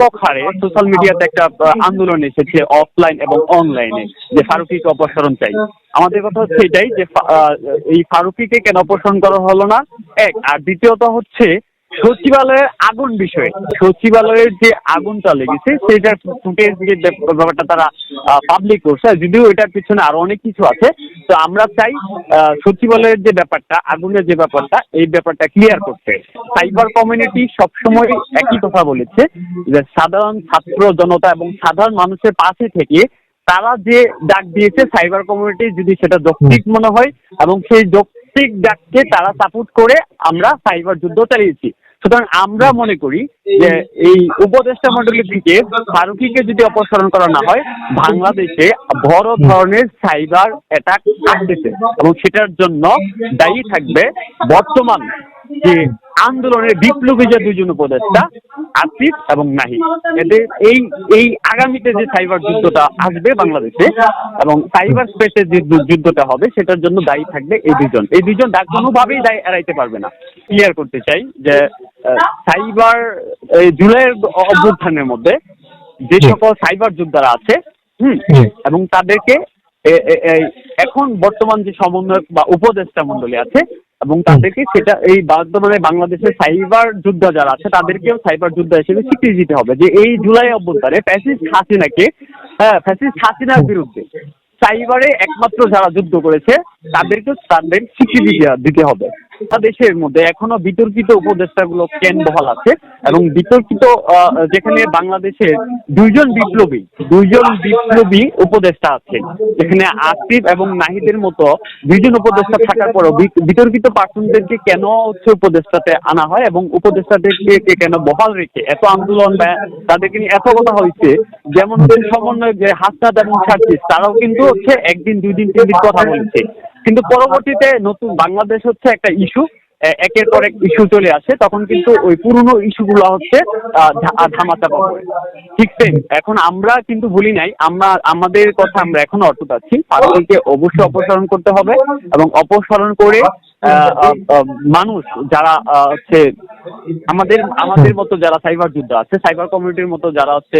ব্যাপক হারে সোশ্যাল মিডিয়াতে একটা আন্দোলন এসেছে অফলাইন এবং অনলাইনে যে ফারুকিকে অপসারণ চাই। আমাদের কথা হচ্ছে এটাই যে এই ফারুকিকে কেন অপসারণ করা হলো না? এক, আর দ্বিতীয়ত হচ্ছে সচিবালয়ের আগুন বিষয়ে, সচিবালয়ের যে আগুনটা লেগেছে সেটার ফুটেজ যে ব্যাপারটা তারা পাবলিক করছে যদিও এটার পিছনে আরও অনেক কিছু আছে, তো আমরা চাই সচিবালয়ের যে ব্যাপারটা, আগুনের যে ব্যাপারটা, এই ব্যাপারটা ক্লিয়ার করতে। সাইবার কমিউনিটি সবসময় একই কথা বলেছে, যে সাধারণ ছাত্র জনতা এবং সাধারণ মানুষের পাশে থেকে তারা যে ডাক দিয়েছে সাইবার কমিউনিটি যদি সেটা যৌক্তিক মনে হয়, এবং সেই যৌক্তিক ডাককে তারা সাপোর্ট করে আমরা সাইবার যুদ্ধ চালিয়েছি। সুতরাং আমরা মনে করি যে এই উপদেষ্টা মন্ডলী থেকে ফারুকিকে যদি অপসারণ করা না হয়, বাংলাদেশে বড় ধরনের সাইবার অ্যাটাক আসতেছে এবং সেটার জন্য দায়ী থাকবে বর্তমান যে আন্দোলনের বিপ্লবী যে দুজন উপদেষ্টা আসিফ এবং নাহি এদের এই এই আগামীতে যে সাইবার যুদ্ধটা আসবে বাংলাদেশে এবং সাইবার স্পেসে যে যুদ্ধটা হবে সেটার জন্য দায়ী থাকবে এই দুজন এই দুজন কোনোভাবেই দায়ী এড়াইতে পারবে না। ক্লিয়ার করতে চাই যে সাইবার এই জুলাইয়ের অভ্যুত্থানের মধ্যে যে সকল সাইবার যোদ্ধারা আছে হুম। এবং তাদেরকে এখন বর্তমান যে সমন্বয়ক বা উপদেষ্টা মন্ডলী আছে এবং তাদেরকে সেটা এই বর্তমানে বাংলাদেশের সাইবার যোদ্ধা যারা আছে তাদেরকেও সাইবার যোদ্ধা হিসেবে স্বীকৃতি দিতে হবে যে এই জুলাই অভ্যন্তরে ফ্যাসিস্ট হাসিনাকে হ্যাঁ ফ্যাসিস্ট হাসিনার বিরুদ্ধে সাইবারে একমাত্র যারা যুদ্ধ করেছে তাদেরকে তাদের স্বীকৃতি দিতে হবে। তা দেশের মধ্যে এখনও বিতর্কিত উপদেষ্টাগুলো কেন বহাল আছে এবং বিতর্কিত যেখানে বাংলাদেশের দুইজন বিপ্লবী দুইজন বিপ্লবী উপদেষ্টা আছে যেখানে আসিফ এবং নাহিদের মতো দুইজন উপদেষ্টা থাকার পরও বিতর্কিত পার্সনদেরকে কেন হচ্ছে উপদেষ্টাতে আনা হয় এবং উপদেষ্টাদেরকে কেন বহাল রেখে? এত আন্দোলন বা তাদেরকে নিয়ে এত কথা হয়েছে, যেমন সমন্বয় যে হাসনাত এবং সার্জিস তারাও কিন্তু হচ্ছে একদিন, দুই দিন, তিন দিন কথা বলেছে। কিন্তু পরবর্তীতে নতুন বাংলাদেশ হচ্ছে একটা ইস্যু একের পর এক ইস্যু চলে আসে, তখন কিন্তু ওই পুরনো ইস্যুগুলো হচ্ছে ধামাচাপা পড়ে। ঠিক সেম এখন আমরা কিন্তু ভুলি নাই, আমরা, আমাদের কথা আমরা এখনও অটুট আছি ফারুককে অবশ্যই অপসারণ করতে হবে এবং অপসারণ করে মানুষ যারা হচ্ছে আমাদের আমাদের মতো যারা সাইবার যুদ্ধ আছে সাইবার কমিউনিটির মতো যারা হচ্ছে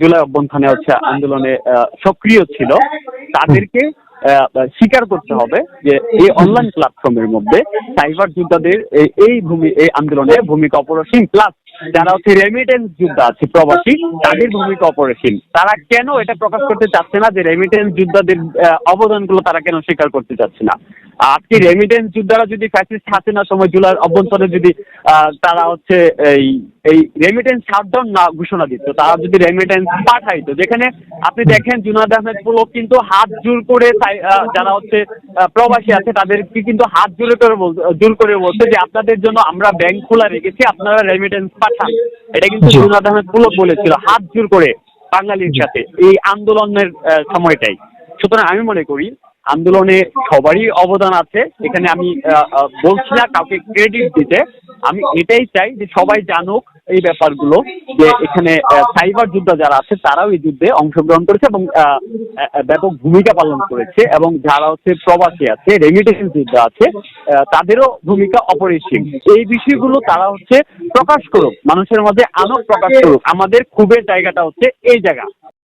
জুলাই অভ্যন্থানে হচ্ছে আন্দোলনে সক্রিয় ছিল, তাদেরকে স্বীকার করতে হবে যে এই অনলাইন প্ল্যাটফর্মের মধ্যে সাইবার যোদ্ধাদের এই- ভূমি এই আন্দোলনে ভূমিকা অপরিসীম। প্লাস যারা হচ্ছে রেমিটেন্স যোদ্ধা আছে, প্রবাসী, তাদের ভূমিকা অপরিসীম। তারা কেন এটা প্রকাশ করতে চাচ্ছে না যে রেমিটেন্স যোদ্ধাদের অবদানগুলো তারা কেন স্বীকার করতে চাচ্ছে না? আজকে রেমিটেন্স যোদ্ধারা যদি ফ্যাসিস্ট হাসিনার সময় জুলাই অভ্যন্তরে যদি আহ, তারা হচ্ছে এই এই রেমিটেন্স শাটডাউন না ঘোষণা দিত তারা যদি রেমিটেন্স পাঠাইতো যেখানে আপনি দেখেন জুনাদ আহমেদ পুলক কিন্তু হাত জোর করে যারা হচ্ছে প্রবাসী আছে তাদেরকে কিন্তু হাত জোরে করে বল- জোর করে বলছে যে আপনাদের জন্য আমরা ব্যাংক খোলা রেখেছি আপনারা রেমিটেন্স পাঠান এটা কিন্তু। জুনাদ আহমেদ পুলক বলেছিল হাত জোর করে বাঙালির সাথে এই আন্দোলনের সময়টাই সুতরাং আমি মনে করি আন্দোলনে সবারই অবদান আছে। এখানে আমি বলছি না কাউকে ক্রেডিট দিতে। আমি এটাই চাই যে সবাই জানুক এই ব্যাপারগুলো, যে এখানে সাইবার যোদ্ধা যারা আছে, তারাও এই যুদ্ধে অংশগ্রহণ করেছে এবং ব্যাপক ভূমিকা পালন করেছে এবং যারা হচ্ছে প্রবাসী আছে রেমিটেন্স যোদ্ধা আছে তাদেরও ভূমিকা অপরিসীম। এই বিষয়গুলো তারা হচ্ছে প্রকাশ করুক, মানুষের মধ্যে আনক প্রকাশ করুক। আমাদের খুবের জায়গাটা হচ্ছে এই জায়গা।